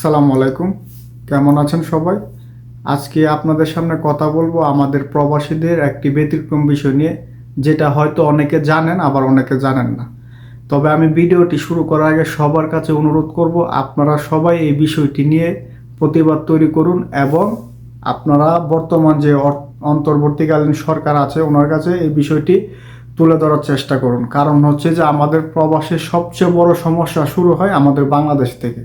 সালাম আলাইকুম। কেমন আছেন সবাই? আজকে আপনাদের সামনে কথা বলব আমাদের প্রবাসীদের একটি ব্যতিক্রম বিষয় নিয়ে, যেটা হয়তো অনেকে জানেন, আবার অনেকে জানেন না। তবে আমি ভিডিওটি শুরু করার আগে সবার কাছে অনুরোধ করব, আপনারা সবাই এই বিষয়টি নিয়ে প্রতিবাদ তৈরি করুন এবং আপনারা বর্তমান যে অন্তর্বর্তীকালীন সরকার আছে, ওনার কাছে এই বিষয়টি তুলে ধরার চেষ্টা করুন। কারণ হচ্ছে যে আমাদের প্রবাসের সবচেয়ে বড় সমস্যা শুরু হয় আমাদের বাংলাদেশ থেকে।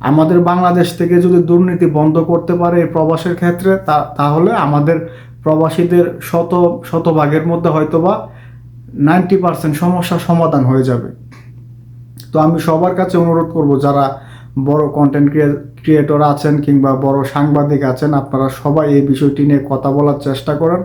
আমাদের বাংলাদেশ থেকে যদি দুর্নীতি বন্ধ করতে পারে এই প্রবাসের ক্ষেত্রে, তা- তাহলে আমাদের প্রবাসীদের শত, শতভাগের মধ্যে হয়তোবা নাইনটি পার্সেন্ট সমস্যার সমাধান হয়ে যাবে। তো আমি সবার কাছে অনুরোধ করব, যারা বড় কন্টেন্ট ক্রিয়েটর আছেন কিংবা বড় সাংবাদিক আছেন, আপনারা সবাই এই বিষয়টি নিয়ে কথা বলার চেষ্টা করেন।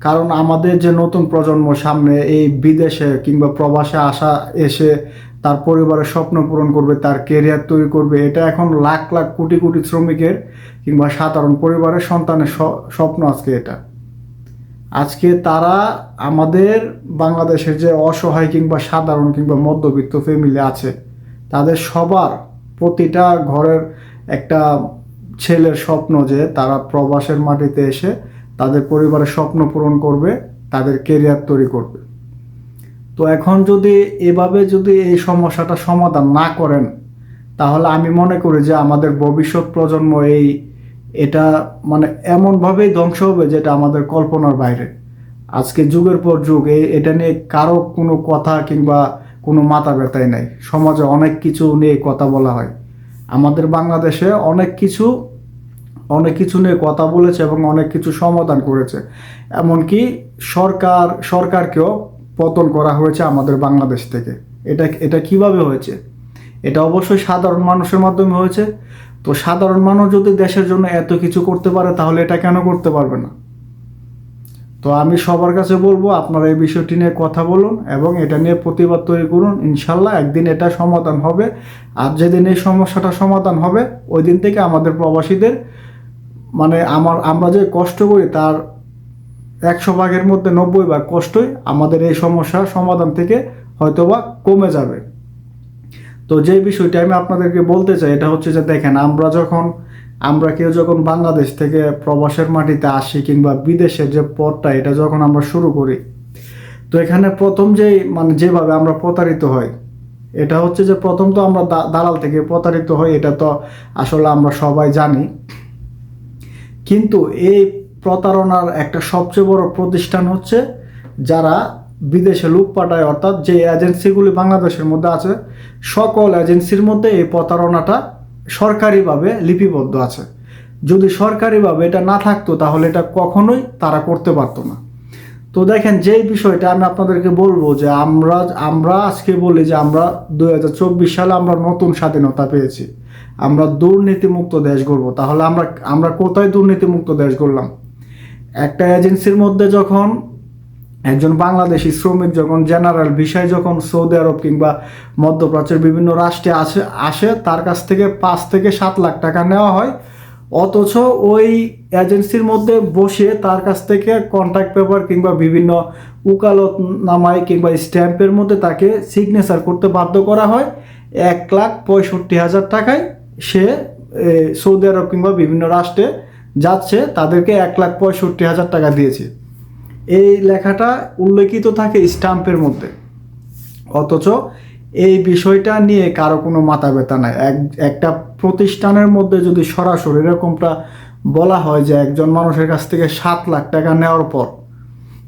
কারণ আমাদের যে নতুন প্রজন্ম সামনে এই বিদেশে কিংবা প্রবাসে আসা, এসে তার পরিবারের স্বপ্ন পূরণ করবে, তার কেরিয়ার তৈরি করবে। এটা এখন লাখ লাখ কোটি কোটি শ্রমিকের কিংবা সাধারণ পরিবারের সন্তানের স্বপ্ন আজকে এটা। আজকে তারা আমাদের বাংলাদেশের যে অসহায় কিংবা সাধারণ কিংবা মধ্যবিত্ত ফ্যামিলি আছে, তাদের সবার প্রতিটা ঘরের একটা ছেলের স্বপ্ন যে তারা প্রবাসের মাটিতে এসে তাদের পরিবারের স্বপ্ন পূরণ করবে, তাদের কেরিয়ার তৈরি করবে। তো এখন যদি এভাবে যদি এই সমস্যাটা সমাধান না করেন, তাহলে আমি মনে করি যে আমাদের ভবিষ্যৎ প্রজন্ম এই, এটা মানে এমনভাবেই ধ্বংস হবে যেটা আমাদের কল্পনার বাইরে। আজকে যুগের পর যুগ এটা নিয়ে কারও কোনো কথা কিংবা কোনো মাথা ব্যথাই নাই। সমাজে অনেক কিছু নিয়ে কথা বলা হয়। আমাদের বাংলাদেশে অনেক কিছু অনেক কিছু নিয়ে কথা বলেছে এবং অনেক কিছু সমাধান করেছে। এমনকি সরকার, সরকারকেও পতন করা হয়েছে আমাদের বাংলাদেশ থেকে। এটা এটা কীভাবে হয়েছে? এটা অবশ্যই সাধারণ মানুষের মাধ্যমে হয়েছে। তো সাধারণ মানুষ যদি দেশের জন্য এত কিছু করতে পারে, তাহলে এটা কেন করতে পারবে না? তো আমি সবার কাছে বলব, আপনারা এই বিষয়টি নিয়ে কথা বলুন এবং এটা নিয়ে প্রতিবাদ তৈরি করুন। ইনশাল্লাহ একদিন এটা সমাধান হবে। আর যেদিন এই সমস্যাটা সমাধান হবে, ওই দিন থেকে আমাদের প্রবাসীদের মানে আমার, আমরা যে কষ্ট করি, তার একশো ভাগের মধ্যে নব্বই ভাগ কষ্টই আমাদের এই সমস্যার সমাধান থেকে হয়তোবা কমে যাবে। তো যে বিষয়টি আমি আপনাদেরকে বলতে চাই, এটা হচ্ছে যে দেখেন, আমরা যখন, আমরা কেউ যখন বাংলাদেশ থেকে প্রবাসের মাটিতে আসি কিংবা বিদেশের যে পথটা, এটা যখন আমরা শুরু করি, তো এখানে প্রথম যেই মানে যেভাবে আমরা প্রতারিত হই, এটা হচ্ছে যে প্রথম তো আমরা দালাল থেকে প্রতারিত হই, এটা তো আসলে আমরা সবাই জানি। কিন্তু এই প্রতারণার একটা সবচেয়ে বড় প্রতিষ্ঠান হচ্ছে যারা বিদেশে লোক পাঠায়, অর্থাৎ যে এজেন্সিগুলি বাংলাদেশের মধ্যে আছে, সকল এজেন্সির মধ্যে এই প্রতারণাটা সরকারিভাবে লিপিবদ্ধ আছে। যদি সরকারিভাবে এটা না থাকতো, তাহলে এটা কখনোই তারা করতে পারতো না। তো দেখেন, যেই বিষয়টা আমি আপনাদেরকে বলব যে আমরা আমরা আজকে বলি যে আমরা দু হাজার চব্বিশ সালে আমরা নতুন স্বাধীনতা পেয়েছি। আমরা দুর্নীতিমুক্ত দেশ গড়বো। তাহলে আমরা আমরা কোথায় দুর্নীতিমুক্ত দেশ গড়লাম? একটা এজেন্সির মধ্যে যখন একজন বাংলাদেশি শ্রমিক যখন জেনারেল ভিসায় যখন সৌদি আরব কিংবা মধ্যপ্রাচ্যের বিভিন্ন রাষ্ট্রে আসে আসে, তার কাছ থেকে পাঁচ থেকে সাত লাখ টাকা নেওয়া হয়। অথচ ওই এজেন্সির মধ্যে বসে তার কাছ থেকে কন্ট্যাক্ট পেপার কিংবা বিভিন্ন উকালত নামায় কিংবা স্ট্যাম্পের মধ্যে তাকে সিগনেচার করতে বাধ্য করা হয়। এক লাখ পঁয়ষট্টি হাজার টাকায় সে সৌদি আরব কিংবা বিভিন্ন রাষ্ট্রে যাচ্ছে, তাদেরকে এক লাখ পঁয়ষট্টি হাজার টাকা দিয়েছে। এই লেখাটা উল্লেখিত থাকে স্টাম্পের মধ্যে। অথচ এই বিষয়টা নিয়ে কারও কোনো মাথা ব্যথা নাই। এক, একটা প্রতিষ্ঠানের মধ্যে যদি সরাসরি এরকমটা বলা হয় যে একজন মানুষের কাছ থেকে সাত লাখ টাকা নেওয়ার পর,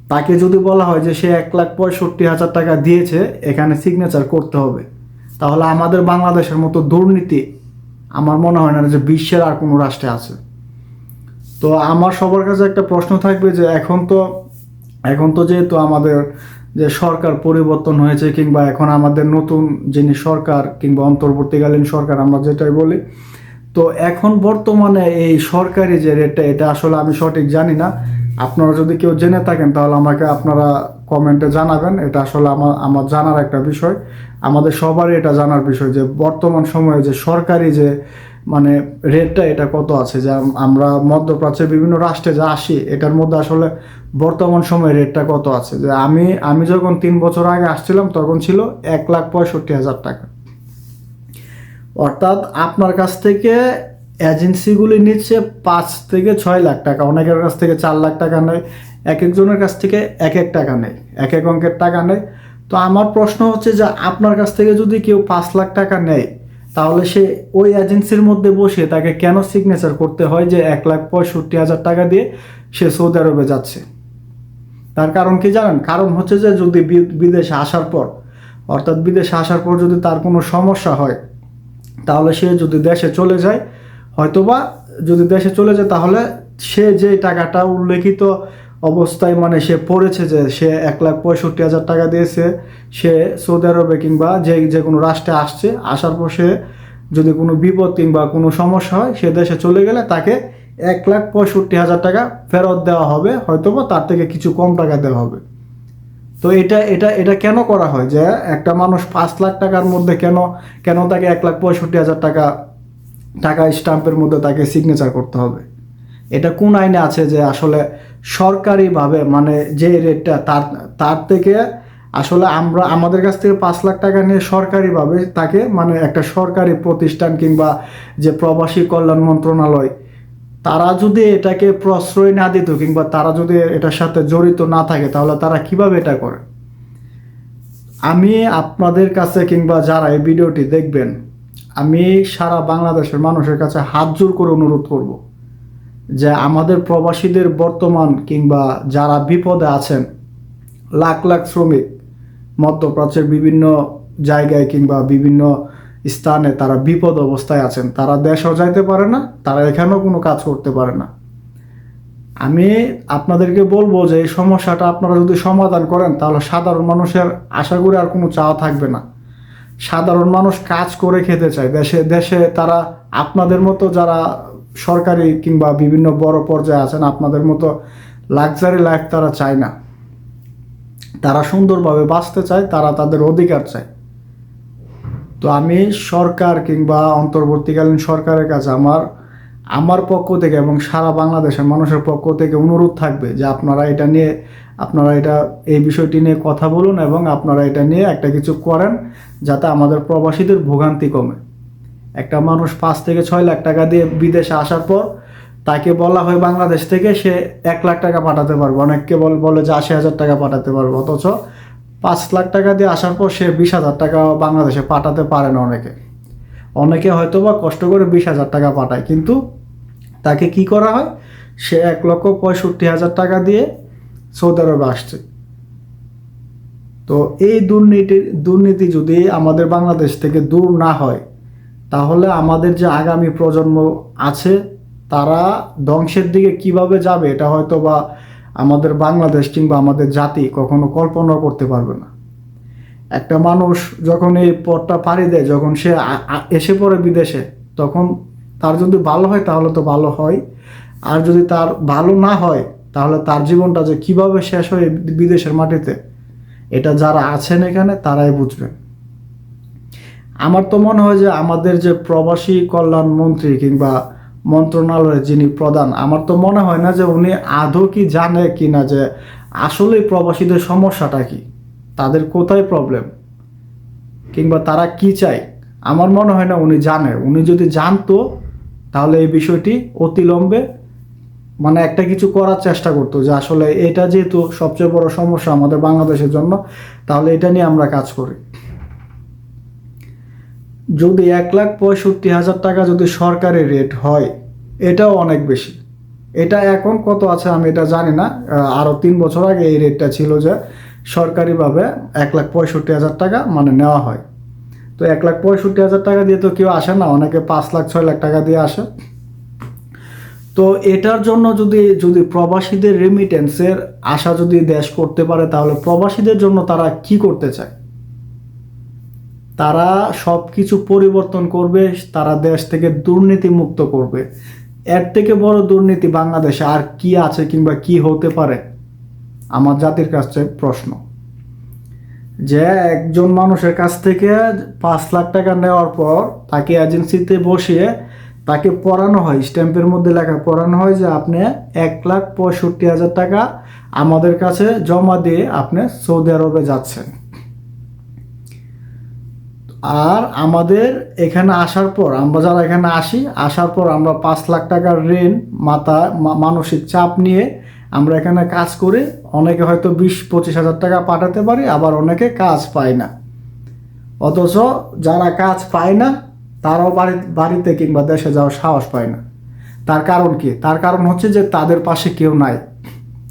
তাকে যদি বলা হয় যে সে এক লাখ পঁয়ষট্টি হাজার টাকা দিয়েছে, এখানে সিগনেচার করতে হবে। তাহলে আমাদের বাংলাদেশের মতো দুর্নীতি, আমার মনে হয় না যে বিশ্বের আর কোনো রাষ্ট্রে আছে। তো আমার সবার কাছে একটা প্রশ্ন থাকবে যে এখন তো এখন তো যেহেতু আমাদের যে সরকার পরিবর্তন হয়েছে কিংবা এখন আমাদের নতুন যিনি সরকার কিংবা অন্তর্বর্তীকালীন সরকার, আমরা যেটাই বলি, তো এখন বর্তমানে এই সরকারি যে রেটটা এটা আসলে আমি সঠিক জানি না। আপনারা যদি কেউ জেনে থাকেন তাহলে আমাকে আপনারা কমেন্টে জানাবেন। এটা আসলে আমার আমার জানার একটা বিষয়। আমাদের সবারই এটা জানার বিষয় যে বর্তমান সময়ে যে সরকারি যে মানে রেটটা এটা কত আছে? যে আমরা মধ্যপ্রাচ্যের বিভিন্ন রাষ্ট্রে যা আসি, এটার মধ্যে আসলে বর্তমান সময়ে রেটটা কত আছে? যে আমি আমি যখন তিন বছর আগে আসছিলাম, তখন ছিল এক লাখ পঁয়ষট্টি হাজার টাকা। অর্থাৎ আপনার কাছ থেকে এজেন্সিগুলি নিচ্ছে পাঁচ থেকে ছয় লাখ টাকা। অনেকের কাছ থেকে চার লাখ টাকা নেয়, এক একজনের কাছ থেকে এক এক টাকা নেয়, এক এক অঙ্কের টাকা নেয়। তো আমার প্রশ্ন হচ্ছে যে আপনার কাছ থেকে যদি কেউ পাঁচ লাখ টাকা নেয় তাহলে সে ওই এজেন্সির মধ্যে বসে তাকে কেন সিগনেচার করতে হয় যে এক লাখ পঁয়ষট্টি হাজার টাকা দিয়ে সে সৌদি আরবে যাচ্ছে? তার কারণ কি জানেন? কারণ হচ্ছে যে যদি বিদেশে আসার পর, অর্থাৎ বিদেশে আসার পর যদি তার কোনো সমস্যা হয়, তাহলে সে যদি দেশে চলে যায়, হয়তোবা যদি দেশে চলে যায়, তাহলে সে যে টাকাটা উল্লেখিত অবস্থায় মানে সে পড়েছে যে সে এক লাখ পঁয়ষট্টি হাজার টাকা দিয়েছে, সে সৌদি আরবে কিংবা যে যে কোনো রাষ্ট্রে আসছে, আসার পর সে যদি কোনো বিপদ কিংবা কোনো সমস্যা হয়, সে দেশে চলে গেলে তাকে এক লাখ পঁয়ষট্টি হাজার টাকা ফেরত দেওয়া হবে, হয়তোবা তার থেকে কিছু কম টাকা দেওয়া হবে। তো এটা এটা এটা কেন করা হয় যে একটা মানুষ পাঁচ লাখ টাকার মধ্যে কেন কেন তাকে এক লাখ পঁয়ষট্টি হাজার টাকা টাকা স্টাম্পের মধ্যে তাকে সিগনেচার করতে হবে? এটা কোন আইনে আছে যে আসলে সরকারিভাবে মানে যে রেটটা তার তার থেকে আসলে আমরা, আমাদের কাছ থেকে পাঁচ লাখ টাকা নিয়ে সরকারিভাবে তাকে মানে একটা সরকারি প্রতিষ্ঠান কিংবা যে প্রবাসী কল্যাণ মন্ত্রণালয়, তারা যদি এটাকে প্রশ্রয় না দিত কিংবা তারা যদি এটার সাথে জড়িত না থাকে, তাহলে তারা কীভাবে এটা করে? আমি আপনাদের কাছে কিংবা যারা এই ভিডিওটি দেখবেন, আমি সারা বাংলাদেশের মানুষের কাছে হাত জোর করে অনুরোধ করব। যে আমাদের প্রবাসীদের বর্তমান কিংবা যারা বিপদে আছেন, লাখ লাখ শ্রমিক, মধ্যপ্রাচ্যের বিভিন্ন জায়গায় কিংবা বিভিন্ন স্থানে তারা বিপদ অবস্থায় আছেন, তারা দেশও যাইতে পারে না, তারা এখানেও কোনো কাজ করতে পারে না। আমি আপনাদেরকে বলব যে এই সমস্যাটা আপনারা যদি সমাধান করেন, তাহলে সাধারণ মানুষের আশা করি আর কোনো চাওয়া থাকবে না। সাধারণ মানুষ কাজ করে খেতে চায়, দেশে দেশে তারা আপনাদের মতো যারা সরকারি কিংবা বিভিন্ন বড় পর্যায়ে আছেন, আপনাদের মতো লাক্সারি লাইফ তারা চায় না। তারা সুন্দরভাবে বাঁচতে চায়, তারা তাদের অধিকার চায়। তো আমি সরকার কিংবা অন্তর্বর্তীকালীন সরকারের কাছে আমার আমার পক্ষ থেকে এবং সারা বাংলাদেশের মানুষের পক্ষ থেকে অনুরোধ থাকবে যে আপনারা এটা নিয়ে, আপনারা এটা, এই বিষয়টি নিয়ে কথা বলুন এবং আপনারা এটা নিয়ে একটা কিছু করেন যাতে আমাদের প্রবাসীদের ভোগান্তি কমে। একটা মানুষ পাঁচ থেকে ছয় লাখ টাকা দিয়ে বিদেশে আসার পর তাকে বলা হয় বাংলাদেশ থেকে সে এক লাখ টাকা পাঠাতে পারবে। অনেককে বল বলে যে আশি হাজার টাকা পাঠাতে পারবে। অথচ পাঁচ লাখ টাকা দিয়ে আসার পর সে বিশ হাজার টাকা বাংলাদেশে পাঠাতে পারে না অনেকে। অনেকে হয়তো বা কষ্ট করে বিশ হাজার টাকা পাঠায়। কিন্তু তাকে কি করা হয়? সে এক লক্ষ পঁয়ষট্টি হাজার টাকা দিয়ে সৌদি আরবে আসছে। তো এই দুর্নীতি দুর্নীতি যদি আমাদের বাংলাদেশ থেকে দূর না হয় তাহলে আমাদের যে আগামী প্রজন্ম আছে, তারা ধ্বংসের দিকে কীভাবে যাবে, এটা হয়তো বা আমাদের বাংলাদেশ কিংবা আমাদের জাতি কখনো কল্পনা করতে পারবে না। একটা মানুষ যখন এই পথটা পাড়ি দেয়, যখন সে এসে পড়ে বিদেশে, তখন তার যদি ভালো হয়, তাহলে তো ভালো হয়। আর যদি তার ভালো না হয়, তাহলে তার জীবনটা যে কীভাবে শেষ হয় বিদেশের মাটিতে, এটা যারা আছেন এখানে, তারাই বুঝবেন। আমার তো মনে হয় যে আমাদের যে প্রবাসী কল্যাণ মন্ত্রী কিংবা মন্ত্রণালয়ের যিনি প্রধান, আমার তো মনে হয় না যে উনি আদৌ কি জানে কি না যে আসলে প্রবাসীদের সমস্যাটা কি, তাদের কোথায় প্রবলেম কিংবা তারা কি চায়। আমার মনে হয় না উনি জানে। উনি যদি জানতো, তাহলে এই বিষয়টি অতিলম্বে মানে একটা কিছু করার চেষ্টা করতো যে আসলে এটা যেহেতু সবচেয়ে বড় সমস্যা আমাদের বাংলাদেশের জন্য, তাহলে এটা নিয়ে আমরা কাজ করি। যদি এক লাখ পঁয়ষট্টি হাজার টাকা যদি সরকারি রেট হয়, এটাও অনেক বেশি। এটা এখন কত আছে আমি এটা জানি না। আরও তিন বছর আগে এই রেটটা ছিল যে সরকারিভাবে এক লাখ পঁয়ষট্টি হাজার টাকা মানে নেওয়া হয়। তো এক লাখ পঁয়ষট্টি হাজার টাকা দিয়ে তো কেউ আসে না, অনেকে পাঁচ লাখ, ছয় লাখ টাকা দিয়ে আসে। তো এটার জন্য যদি যদি প্রবাসীদের রেমিটেন্সের আশা যদি দেশ করতে পারে, তাহলে প্রবাসীদের জন্য তারা কি করতে চায়? তারা সব কিছু পরিবর্তন করবে, তারা দেশ থেকে দুর্নীতি মুক্ত করবে। এর থেকে বড় দুর্নীতি বাংলাদেশে আর কি আছে কিংবা কি হতে পারে? আমার জাতির কাছে প্রশ্ন। যে একজন মানুষের কাছ থেকে পাঁচ লাখ টাকা নেওয়ার পর তাকে এজেন্সিতে বসিয়ে তাকে পড়ানো হয়, স্ট্যাম্পের মধ্যে লেখা পড়ানো হয় যে আপনি এক লাখ পঁয়ষট্টি হাজার টাকা আমাদের কাছে জমা দিয়ে আপনি সৌদি আরবে যাচ্ছেন। আর আমাদের এখানে আসার পর, আমরা যারা এখানে আসি, আসার পর আমরা পাঁচ লাখ টাকার ঋণ, মাথা মানসিক চাপ নিয়ে আমরা এখানে কাজ করি অনেকে হয়তো বিশ, পঁচিশ হাজার টাকা পাঠাতে পারি, আবার অনেকে কাজ পায় না। অথচ যারা কাজ পায় না, তারাও বাড়ি বাড়িতে কিংবা দেশে যাওয়ার সাহস পায় না। তার কারণ কি? তার কারণ হচ্ছে যে তাদের পাশে কেউ নাই।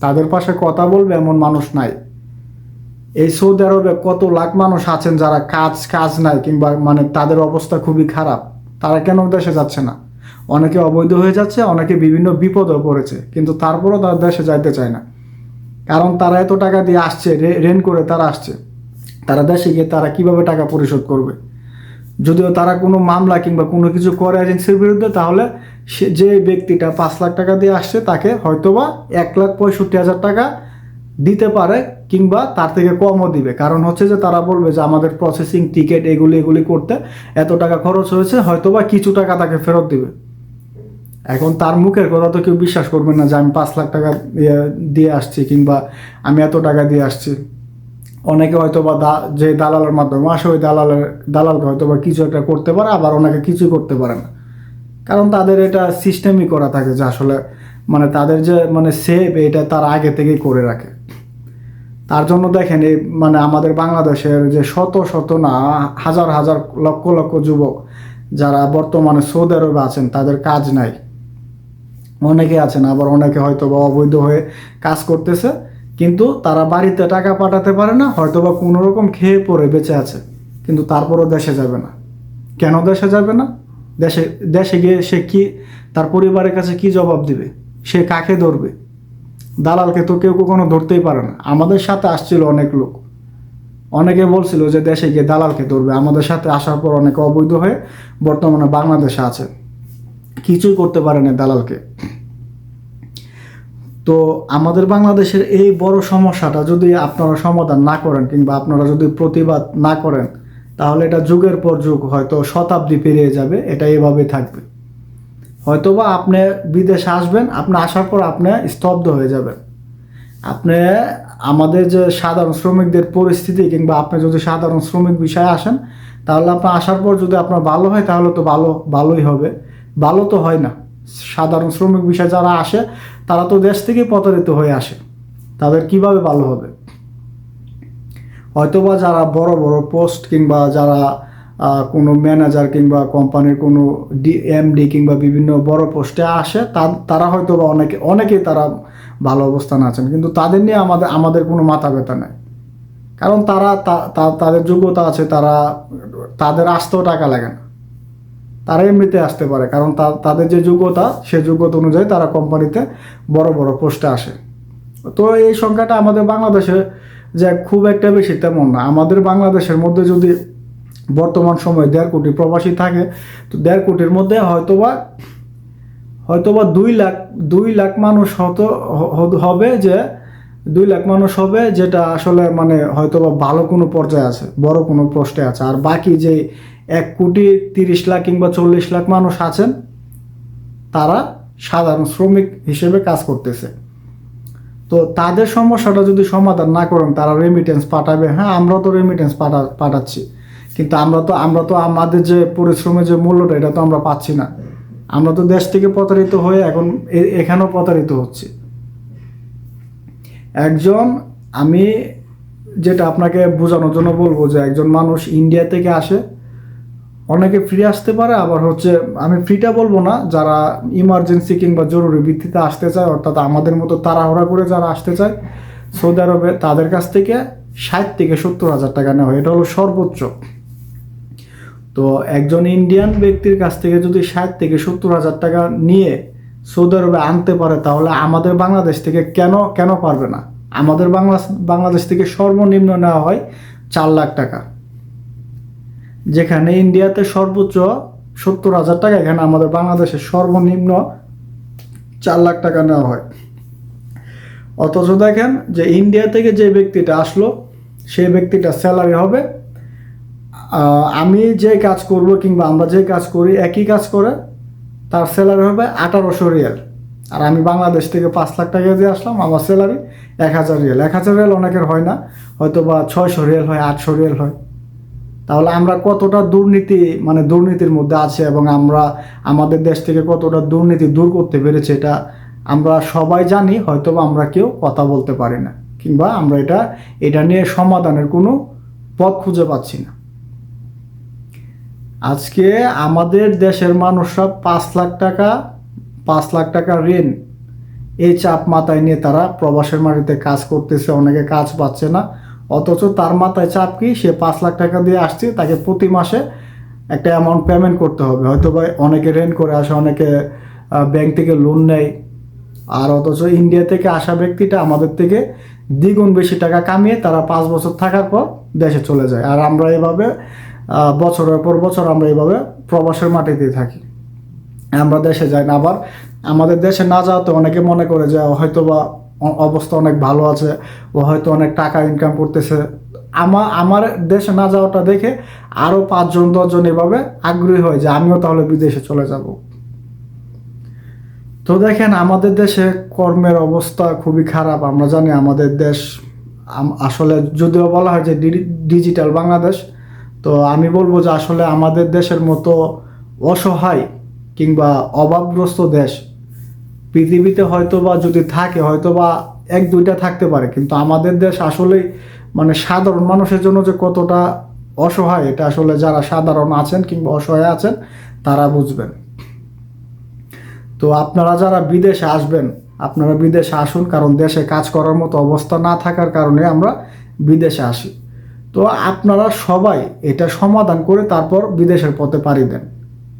তাদের পাশে কথা বলবে এমন মানুষ নাই। এই সৌদি আরবে কত লাখ মানুষ আছেন যারা কাজ কাজ নাই কিংবা মানে তাদের অবস্থা খুবই খারাপ, তারা কেন দেশে যাচ্ছে না? অনেকে অবৈধ হয়ে যাচ্ছে, অনেকে বিভিন্ন বিপদেও পড়েছে, কিন্তু তারপরেও তারা দেশে যাইতে চায় না। কারণ তারা এত টাকা দিয়ে আসছে রেন করে তারা আসছে। তারা দেশে গিয়ে তারা কীভাবে টাকা পরিশোধ করবে? যদিও তারা কোনো মামলা কিংবা কোনো কিছু করে এজেন্সির বিরুদ্ধে, তাহলে সে, যে ব্যক্তিটা পাঁচ লাখ টাকা দিয়ে আসছে, তাকে হয়তোবা এক লাখ পঁয়ষট্টি হাজার টাকা দিতে পারে কিংবা তার থেকে কমও দিবে। কারণ হচ্ছে যে তারা বলবে যে আমাদের প্রসেসিং টিকিট এগুলি এগুলি করতে এত টাকা খরচ হয়েছে, হয়তোবা কিছু টাকা তাকে ফেরত দিবে। এখন তার মুখের কথা তো কেউ বিশ্বাস করবে না যে আমি পাঁচ লাখ টাকা ইয়ে দিয়ে আসছি কিংবা আমি এত টাকা দিয়ে আসছি। অনেকে হয়তো বা দা, যে দালালের মাধ্যমে আসে ওই দালালের, দালালকে হয়তো বা কিছু একটা করতে পারে, আবার অনেকে কিছুই করতে পারে না। কারণ তাদের এটা সিস্টেমই করা থাকে যে আসলে মানে তাদের যে মানে সেভ এটা তার আগে থেকেই করে রাখে। তার জন্য দেখেন এই মানে আমাদের বাংলাদেশের যে শত শত না, হাজার হাজার লক্ষ লক্ষ যুবক যারা বর্তমানে সৌদি আরবে আছেন, তাদের কাজ নাই। অনেকে আছেন, আবার অনেকে হয়তো বা অবৈধ হয়ে কাজ করতেছে, কিন্তু তারা বাড়িতে টাকা পাঠাতে পারে না হয়তো বা কোনো রকম খেয়ে পড়ে বেঁচে আছে, কিন্তু তারপরও দেশে যাবে না। কেন দেশে যাবে না? দেশে দেশে গিয়ে সে কি, তার পরিবারের কাছে কি জবাব দিবে? সে কাকে ধরবে? দালালকে তো কেউ কখনো ধরতেই পারে না। আমাদের সাথে আসছিল অনেক লোক। অনেকে বলছিল যে দেশে গিয়ে দালালকে ধরবে। আমাদের সাথে আসার পর অনেকে অবৈধ হয়ে বর্তমানে বাংলাদেশে আছে। কিছুই করতে পারে না দালালকে। তো আমাদের বাংলাদেশের এই বড় সমস্যাটা যদি আপনারা সমাধান না করেন কিংবা আপনারা যদি প্রতিবাদ না করেন, তাহলে এটা যুগের পর যুগ, হয়তো শতাব্দী পেরিয়ে যাবে। এটা এভাবে থাকবে। হয়তোবা আপনি বিদেশে আসবেন, আপনি আসার পর আপনি স্তব্ধ হয়ে যাবেন। আপনি আমাদের যে সাধারণ শ্রমিকদের পরিস্থিতি কিংবা আপনি যদি সাধারণ শ্রমিক বিষয়ে আসেন, তাহলে আপনার আসার পর যদি আপনার ভালো হয়, তাহলে তো ভালো, ভালোই হবে। ভালো তো হয় না। সাধারণ শ্রমিক বিষয়ে যারা আসে, তারা তো দেশ থেকে প্রতারিত হয়ে আসে। তাদের কীভাবে ভালো হবে? হয়তোবা যারা বড় বড় পোস্ট কিংবা যারা কোনো ম্যানেজার কিংবা কোম্পানির কোনো এমডি কিংবা বিভিন্ন বড় পোস্টে আসে তারা হয়তো বা অনেকে, অনেকেই তারা ভালো অবস্থানে আছেন। কিন্তু তাদের নিয়ে আমাদের আমাদের কোনো মাথা ব্যথা নেই। কারণ তারা তাদের যোগ্যতা আছে, তারা, তাদের আসতেও টাকা লাগে না। তারা এমনিতে আসতে পারে, কারণ তাদের যে যোগ্যতা, সে যোগ্যতা অনুযায়ী তারা কোম্পানিতে বড় বড় পোস্টে আসে। তো এই সংখ্যাটা আমাদের বাংলাদেশে যে খুব একটা বেশি তেমন না। আমাদের বাংলাদেশের মধ্যে যদি বর্তমান সময়ে দেড় কোটি প্রবাসী থাকে, তো দেড় কোটির মধ্যে হয়তোবা হয়তোবা দুই লাখ দুই লাখ মানুষ হতো হবে যে, দুই লাখ মানুষ হবে যেটা আসলে মানে হয়তোবা ভালো কোনো পর্যায়ে আছে, বড় কোনো পোস্টে আছে। আর বাকি যে এক কোটি তিরিশ লাখ কিংবা চল্লিশ লাখ মানুষ আছেন, তারা সাধারণ শ্রমিক হিসেবে কাজ করতেছে। তো তাদের সমস্যাটা যদি সমাধান না করেন, তারা রেমিটেন্স পাঠাবে। হ্যাঁ আমরা তো রেমিটেন্স পাঠা, পাঠাচ্ছি। কিন্তু আমরা তো আমরা তো আমাদের যে পরিশ্রমের যে মূল্যটা, এটা তো আমরা পাচ্ছি না। আমরা তো দেশ থেকে প্রতারিত হয়ে এখন এখানেও প্রতারিত হচ্ছে। একজন, আমি যেটা আপনাকে বোঝানোর জন্য বলব যে একজন মানুষ ইন্ডিয়া থেকে আসে, অনেকে ফ্রি আসতে পারে, আবার হচ্ছে আমি ফ্রিটা বলব না, যারা ইমার্জেন্সি কিংবা জরুরি ভিত্তিতে আসতে চায়, অর্থাৎ আমাদের মতো তাড়াহুড়া করে যারা আসতে চায়, সৌদি আরবে তাদের কাছ থেকে ষাট থেকে সত্তর হাজার টাকা নেওয়া হয়। এটা হলো সর্বোচ্চ। তো একজন ইন্ডিয়ান ব্যক্তির কাছ থেকে যদি ষাট থেকে সত্তর হাজার টাকা নিয়ে সৌদি আরবে আনতে পারে, তাহলে আমাদের বাংলাদেশ থেকে কেন কেন পারবে না? আমাদের বাংলা, বাংলাদেশ থেকে সর্বনিম্ন নেওয়া হয় চার লাখ টাকা। যেখানে ইন্ডিয়াতে সর্বোচ্চ সত্তর হাজার টাকা, এখানে আমাদের বাংলাদেশে সর্বনিম্ন চার লাখ টাকা নেওয়া হয়। অথচ দেখেন যে ইন্ডিয়া থেকে যে ব্যক্তিটা আসলো, সেই ব্যক্তিটা স্যালারি হবে আমি যে কাজ করব কিংবা আমরা যে কাজ করি, একই কাজ করে তার স্যালারি হবে আঠারোশো রিয়াল। আর আমি বাংলাদেশ থেকে পাঁচ লাখ টাকা দিয়ে আসলাম, আমার স্যালারি এক হাজার রিয়াল। এক হাজার রিয়াল অনেকের হয় না হয়তো বা ছয়শো রিয়াল হয়, আটশো রিয়াল হয়। তাহলে আমরা কতটা দুর্নীতি মানে দুর্নীতির মধ্যে আছে এবং আমরা আমাদের দেশ থেকে কতটা দুর্নীতি দূর করতে পেরেছি এটা আমরা সবাই জানি হয়তো আমরা কেউ কথা বলতে পারি না, কিংবা আমরা এটা এটা নিয়ে সমাধানের কোনো পথ খুঁজে পাচ্ছি না। আজকে আমাদের দেশের মানুষরা পাঁচ লাখ টাকা, পাঁচ লাখ টাকা ঋণ এই চাপ মাথায় নিয়ে তারা প্রবাসের মাটিতে কাজ করতেছে, অনেকে কাজ পাচ্ছে না। অথচ তার মাথায় চাপ কি? সে পাঁচ লাখ টাকা দিয়ে আসছে, তাকে প্রতি মাসে একটা অ্যামাউন্ট পেমেন্ট করতে হবে। হয়তো বা অনেকে রেন্ট করে আসে, অনেকে ব্যাংক থেকে লোন নেয়। আর অথচ ইন্ডিয়া থেকে আসা ব্যক্তিটা আমাদের থেকে দ্বিগুণ বেশি টাকা কামিয়ে তারা পাঁচ বছর থাকার পর দেশে চলে যায়। আর আমরা এভাবে বছরের পর বছর আমরা এভাবে প্রবাসের মাটিতে থাকি। আমরা দেশে যাই না, আবার আমাদের দেশে না যাওয়াতে অনেকে মনে করে যে হয়তো বা অবস্থা অনেক ভালো আছে, ও হয়তো অনেক টাকা ইনকাম করতেছে। আমার আমার দেশে না যাওয়াটা দেখে আরও পাঁচজন, দশজন এভাবে আগ্রহী হয় যে আমিও তাহলে বিদেশে চলে যাব। তো দেখেন, আমাদের দেশে কর্মের অবস্থা খুবই খারাপ। আমরা জানি আমাদের দেশ আসলে যদিও বলা হয় যে ডিজিটাল বাংলাদেশ তো আমি বলব যে আসলে আমাদের দেশের মতো অসহায় কিংবা অভাবগ্রস্ত দেশ, পৃথিবীতে হয়তো বা যদি থাকে হয়তো বা এক দুইটা থাকতে পারে, কিন্তু আমাদের দেশ আসলেই মানে সাধারণ মানুষের জন্য যে কতটা অসহায়, এটা আসলে যারা সাধারণ আছেন কিংবা অসহায় আছেন, তারা বুঝবেন। তো আপনারা যারা বিদেশে আসবেন, আপনারা বিদেশে আসুন, কারণ দেশে কাজ করার মতো অবস্থা না থাকার কারণে আমরা বিদেশে আসি। তো আপনারা সবাই এটা সমাধান করে তারপর বিদেশের পথে পাড়ি দেন।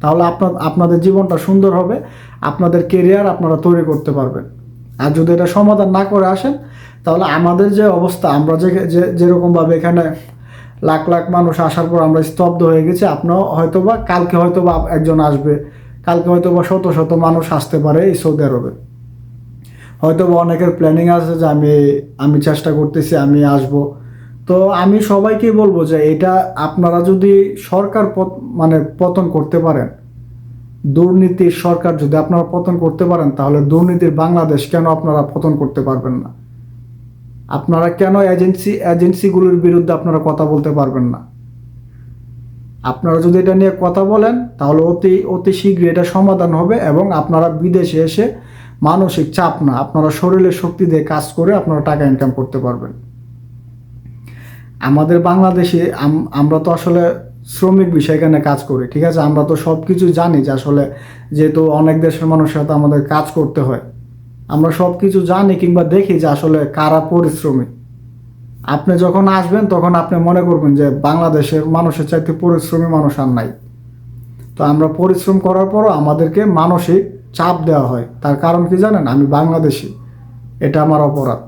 তাহলে আপনার, আপনাদের জীবনটা সুন্দর হবে, আপনাদের কেরিয়ার আপনারা তৈরি করতে পারবেন। আর যদি এটা সমাধান না করে আসেন, তাহলে আমাদের যে অবস্থা, আমরা যে যেরকমভাবে এখানে লাখ লাখ মানুষ আসার পর আমরা স্তব্ধ হয়ে গেছি আপনার হয়তো বা কালকে হয়তো বা একজন আসবে, কালকে হয়তো বা শত শত মানুষ আসতে পারে এই সৌদি আরবে। হয়তো বা অনেকের প্ল্যানিং আছে যে আমি আমি চেষ্টা করতেছি, আমি আসব। তো আমি সবাইকে বলব যে এটা আপনারা যদি সরকার মানে পতন করতে পারেন, দুর্নীতির সরকার যদি আপনারা পতন করতে পারেন, তাহলে দুর্নীতির বাংলাদেশ কেন আপনারা পতন করতে পারবেন না? আপনারা কেন এজেন্সি, এজেন্সিগুলোর বিরুদ্ধে আপনারা কথা বলতে পারবেন না? আপনারা যদি এটা নিয়ে কথা বলেন, তাহলে অতি অতি শীঘ্রই এটা সমাধান হবে এবং আপনারা বিদেশে এসে মানসিক চাপ না, আপনারা শরীরের শক্তি দিয়ে কাজ করে আপনারা টাকা ইনকাম করতে পারবেন। আমাদের বাংলাদেশে আম- আমরা তো আসলে শ্রমিক বিষয় এখানে কাজ করি, ঠিক আছে? আমরা তো সব কিছু জানি যে আসলে যেহেতু অনেক দেশের মানুষের সাথে আমাদের কাজ করতে হয়। আমরা সব কিছু জানি কিংবা দেখি যে আসলে কারা পরিশ্রমী। আপনি যখন আসবেন, তখন আপনি মনে করবেন যে বাংলাদেশের মানুষের চাইতে পরিশ্রমী মানুষ আর নাই। তো আমরা পরিশ্রম করার পরও আমাদেরকে মানসিক চাপ দেওয়া হয়। তার কারণ কি জানেন? আমি বাংলাদেশি। এটা আমার অপরাধ।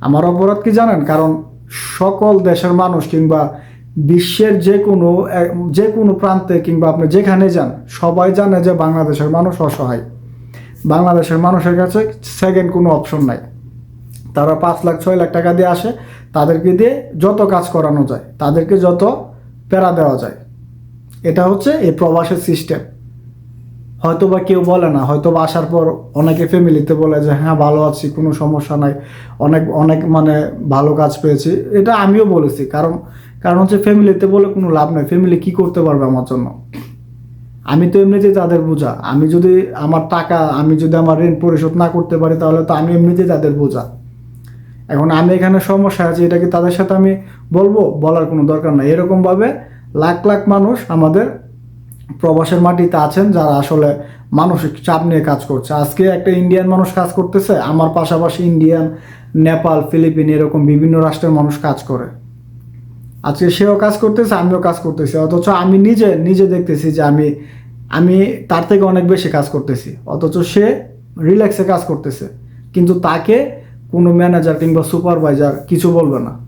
আমার অপরাধ কি জানেন? কারণ সকল দেশের মানুষ কিংবা বিশ্বের যে কোনো যে কোনো প্রান্তে কিংবা আপনি যেখানে যান, সবাই জানে যে বাংলাদেশের মানুষ অসহায়। বাংলাদেশের মানুষের কাছে সেকেন্ড কোনো অপশন নাই। তারা পাঁচ লাখ, ছয় লাখ টাকা দিয়ে আসে, তাদেরকে দিয়ে যত কাজ করানো যায়, তাদেরকে যত প্যারা দেওয়া যায়। এটা হচ্ছে এই প্রবাসের সিস্টেম হয়তো বা কেউ বলে না হয়তো বা আসার পর অনেকে ফ্যামিলিতে বলে যে হ্যাঁ ভালো আছি, কোনো সমস্যা নাই, অনেক অনেক মানে ভালো কাজ পেয়েছি। এটা আমিও বলেছি, কারণ কারণ হচ্ছে ফ্যামিলিতে বলে কোনো লাভ নাই ফ্যামিলি কি করতে পারবে আমার জন্য? আমি তো এমনিতেই তাদের বোঝা, আমি যদি আমার টাকা, আমি যদি আমার ঋণ পরিশোধ না করতে পারি, তাহলে তো আমি এমনিতেই তাদের বোঝা। এখন আমি এখানে সমস্যা আছে, এটা কি তাদের সাথে আমি বলব? বলার কোনো দরকার নাই। এরকমভাবে লাখ লাখ মানুষ আমাদের প্রবাসের মাটিতে আছেন যারা আসলে মানসিক চাপ নিয়ে কাজ করছে। আজকে একটা ইন্ডিয়ান মানুষ কাজ করতেছে, আমার পাশাপাশি ইন্ডিয়ান নেপাল ফিলিপিন এরকম বিভিন্ন রাষ্ট্রের মানুষ কাজ করে। আজকে সেও কাজ করতেছে, আমিও কাজ করতেছি। অথচ আমি নিজে নিজে দেখতেছি যে আমি আমি তার থেকে অনেক বেশি কাজ করতেছি। অথচ সে রিল্যাক্সে কাজ করতেছে। কিন্তু তাকে কোনো ম্যানেজার কিংবা সুপারভাইজার কিছু বলবে না।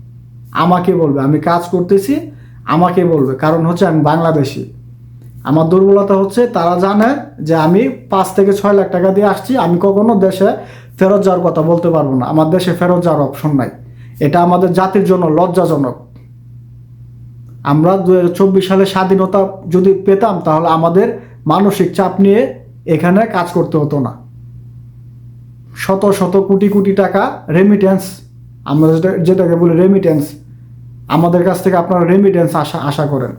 আমাকে বলবে, আমি কাজ করতেছি, আমাকে বলবে। কারণ হচ্ছে আমি বাংলাদেশি। আমার দুর্বলতা হচ্ছে তারা জানে যে আমি পাঁচ থেকে ছয় লাখ টাকা দিয়ে আসছি, আমি কখনো দেশে ফেরত যাওয়ার কথা বলতে পারব না। আমার দেশে ফেরত যাওয়ার অপশন নাই। এটা আমাদের জাতির জন্য লজ্জাজনক। আমরা দু চব্বিশ সালে স্বাধীনতা যদি পেতাম, তাহলে আমাদের মানসিক চাপ নিয়ে এখানে কাজ করতে হতো না। শত শত কোটি কোটি টাকা রেমিটেন্স আমরা যেটা যেটাকে বলি রেমিটেন্স আমাদের কাছ থেকে আপনারা রেমিটেন্স আশা আশা করেন।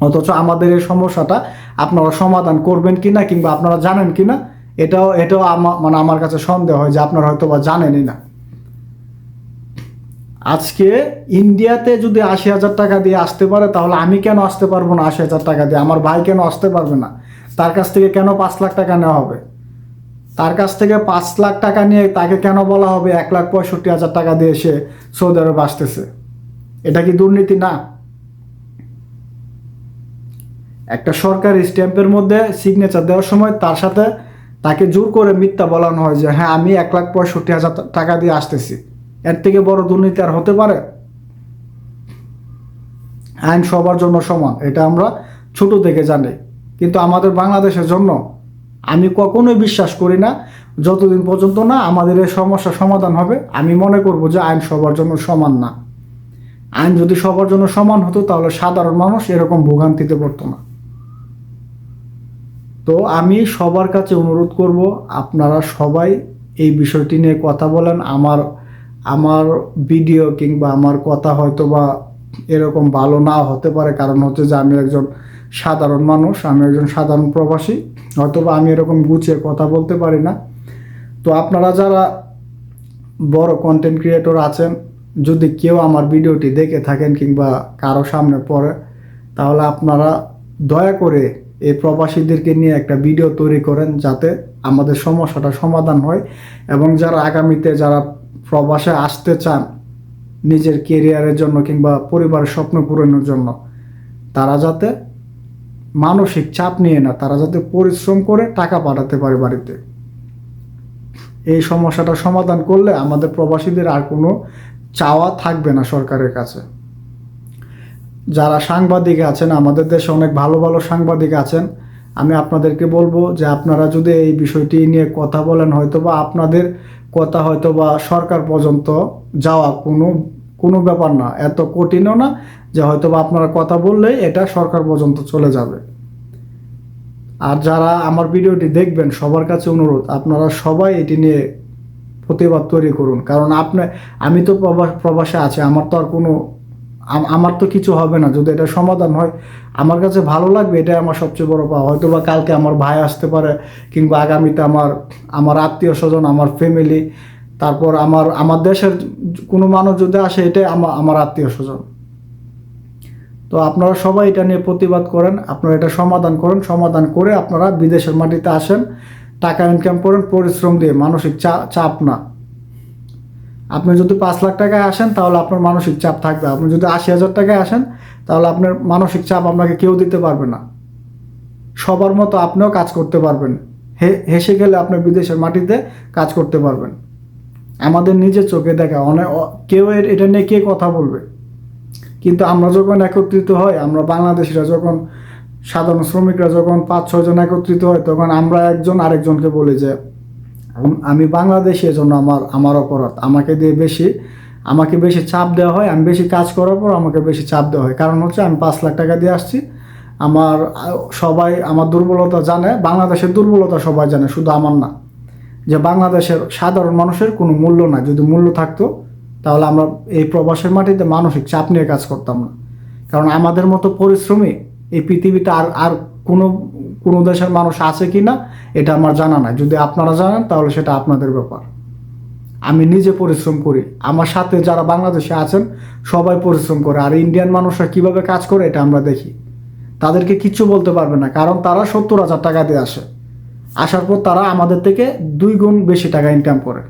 অথচ আমাদের এই সমস্যাটা আপনারা সমাধান করবেন কিনা কিংবা আপনারা জানেন কিনা, এটাও এটাও আমার মানে আমার কাছে সন্দেহ হয় যে আপনারা হয়তো বা জানেনই না। আজকে ইন্ডিয়াতে যদি আশি হাজার টাকা দিয়ে আসতে পারে, তাহলে আমি কেন আসতে পারব না আশি হাজার টাকা দিয়ে? আমার ভাই কেন আসতে পারবে না? তার কাছ থেকে কেন পাঁচ লাখ টাকা নেওয়া হবে? তার কাছ থেকে পাঁচ লাখ টাকা নিয়ে তাকে কেন বলা হবে? এক লাখ পঁয়ষট্টি হাজার টাকা দিয়ে সে সৌদি আরব আসতেছে। এটা কি দুর্নীতি না? একটা সরকারি স্ট্যাম্পের মধ্যে সিগনেচার দেওয়ার সময় তার সাথে তাকে জোর করে মিথ্যা বলানো হয় যে হ্যাঁ আমি এক লাখ পঁয়ষট্টি হাজার টাকা দিয়ে আসতেছি। এর থেকে বড় দুর্নীতি আর হতে পারে? আইন সবার জন্য সমান, এটা আমরা ছোট থেকে জানি। কিন্তু আমাদের বাংলাদেশের জন্য আমি কখনোই বিশ্বাস করি না, যতদিন পর্যন্ত না আমাদের এই সমস্যা সমাধান হবে, আমি মনে করব যে আইন সবার জন্য সমান না। আইন যদি সবার জন্য সমান হতো, তাহলে সাধারণ মানুষ এরকম ভোগান্তিতে পড়তো না। তো আমি সবার কাছে অনুরোধ করব, আপনারা সবাই এই বিষয়টি নিয়ে কথা বলেন। আমার আমার ভিডিও কিংবা আমার কথা হয়তো বা এরকম ভালো না হতে পারে, কারণ হচ্ছে যে আমি একজন সাধারণ মানুষ, আমি একজন সাধারণ প্রবাসী হয়তো বা আমি এরকম গুছিয়ে কথা বলতে পারি না। তো আপনারা যারা বড় কন্টেন্ট ক্রিয়েটর আছেন, যদি কেউ আমার ভিডিওটি দেখে থাকেন কিংবা কারও সামনে পড়ে, তাহলে আপনারা দয়া করে এই প্রবাসীদেরকে নিয়ে একটা ভিডিও তৈরি করেন যাতে আমাদের সমস্যাটা সমাধান হয় এবং যারা আগামীতে যারা প্রবাসে আসতে চান নিজের কেরিয়ারের জন্য কিংবা পরিবারের স্বপ্ন পূরণের জন্য, তারা যাতে মানসিক চাপ নিয়ে না, তারা যাতে পরিশ্রম করে টাকা পাঠাতে পারে বাড়িতে। এই সমস্যাটা সমাধান করলে আমাদের প্রবাসীদের আর কোনো চাওয়া থাকবে না সরকারের কাছে। যারা সাংবাদিক আছেন, আমাদের দেশে অনেক ভালো ভালো সাংবাদিক আছেন, আমি আপনাদেরকে বলব যে আপনারা যদি এই বিষয়টি নিয়ে কথা বলেন হয়তো বা আপনাদের কথা হয়তো বা সরকার পর্যন্ত যাওয়া কোনো কোনো ব্যাপার না। এত কঠিনও না যে হয়তো বা আপনারা কথা বললেই এটা সরকার পর্যন্ত চলে যাবে। আর যারা আমার ভিডিওটি দেখবেন, সবার কাছে অনুরোধ, আপনারা সবাই এটি নিয়ে প্রতিবাদ তৈরি করুন। কারণ আপনি, আমি তো প্রবাস, প্রবাসে আছে, আমার তো আর কোনো আমার তো কিছু হবে না। যদি এটা সমাধান হয়, আমার কাছে ভালো লাগবে, এটাই আমার সবচেয়ে বড় পাওয়া। হয়তো বা কালকে আমার ভাই আসতে পারে, কিংবা আগামীতে আমার আমার আত্মীয় স্বজন আমার ফ্যামিলি তারপর আমার আমার দেশের কোনো মানুষ যদি আসে, এটাই আমার আমার আত্মীয় স্বজন তো আপনারা সবাই এটা নিয়ে প্রতিবাদ করেন, আপনারা এটা সমাধান করেন, সমাধান করে আপনারা বিদেশের মাটিতে আসেন, টাকা ইনকাম করেন, পরিশ্রম দিয়ে, মানসিক চাপ না। আপনি যদি পাঁচ লাখ টাকায় আসেন, তাহলে আপনার মানসিক চাপ থাকবে। আপনি যদি আশি হাজার টাকায় আসেন, তাহলে আপনার মানসিক চাপ আপনাকে কেউ দিতে পারবে না। সবার মতো আপনিও কাজ করতে পারবেন। হে- হেসে গেলে আপনি বিদেশের মাটিতে কাজ করতে পারবেন। আমাদের নিজের চোখে দেখা অনেক কেউ এটা নিয়ে কে কথা বলবে? কিন্তু আমরা যখন একত্রিত হয় আমরা বাংলাদেশিরা যখন, সাধারণ শ্রমিকরা যখন পাঁচ ছয়জন একত্রিত হয়, তখন আমরা একজন আরেকজনকে বলি যে আম- বাংলাদেশি এজন্য আমার আমার অপরাধ। আমাকে দিয়ে বেশি, আমাকে বেশি চাপ দেওয়া হয়, আমি বেশি কাজ করার পর আমাকে বেশি চাপ দেওয়া হয়। কারণ হচ্ছে আমি পাঁচ লাখ টাকা দিয়ে আসছি। আমার, সবাই, আমার দুর্বলতা জানে, বাংলাদেশের দুর্বলতা সবাই জানে, শুধু আমার না। যে বাংলাদেশের সাধারণ মানুষের কোনো মূল্য নাই। যদি মূল্য থাকতো, তাহলে আমরা এই প্রবাসের মাটিতে মানসিক চাপ নিয়ে কাজ করতাম না। কারণ আমাদের মতো পরিশ্রমী এই পৃথিবীতে আর আর কোনো কোনো দেশের মানুষ আছে কি না, এটা আমার জানা নাই। যদি আপনারা জানেন, তাহলে সেটা আপনাদের ব্যাপার। আমি নিজে পরিশ্রম করি। আমার সাথে যারা বাংলাদেশে আছেন, সবাই পরিশ্রম করে। আর ইন্ডিয়ান মানুষরা কীভাবে কাজ করে, এটা আমরা দেখি। তাদেরকে কিচ্ছু বলতে পারবে না, কারণ তারা সত্তর হাজার টাকা দিয়ে আসে। আসার পর তারা আমাদের থেকে দুই গুণ বেশি টাকা ইনকাম করে।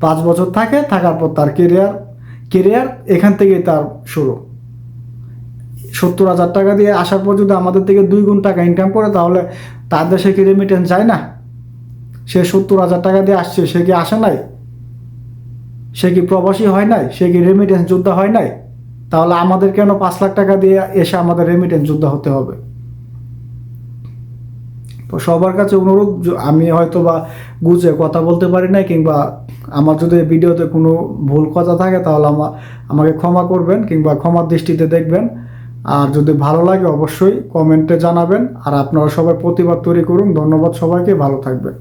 পাঁচ বছর থাকে, থাকার পর তার কেরিয়ার কেরিয়ার এখান থেকেই তার শুরু। সত্তর হাজার টাকা দিয়ে আসার পর যদি আমাদের থেকে দুই গুণ টাকা ইনকাম করে, তাহলে তার দেশে কি রেমিটেন্স যায় না? সে সত্তর হাজার টাকা দিয়ে আসছে, সে কি আসে নাই? সে কি প্রবাসী হয় নাই? সে কি রেমিটেন্স যোদ্ধা হয় নাই? তাহলে আমাদের কেন পাঁচ লাখ টাকা দিয়ে এসে আমাদের রেমিটেন্স যোদ্ধা হতে হবে? তো সবার কাছে অনুরোধ আমি হয়তো বা গুজে কথা বলতে পারি না কিংবা আমার যদি ভিডিওতে কোনো ভুল কথা থাকে, তাহলে আমা, আমাকে ক্ষমা করবেন, কিংবা ক্ষমার দৃষ্টিতে দেখবেন। আর যদি ভালো লাগে অবশ্যই কমেন্টে জানাবেন। আর আপনারা সবাই প্রতিবাদ তৈরি করুন। ধন্যবাদ সবাইকে। ভালো থাকবেন।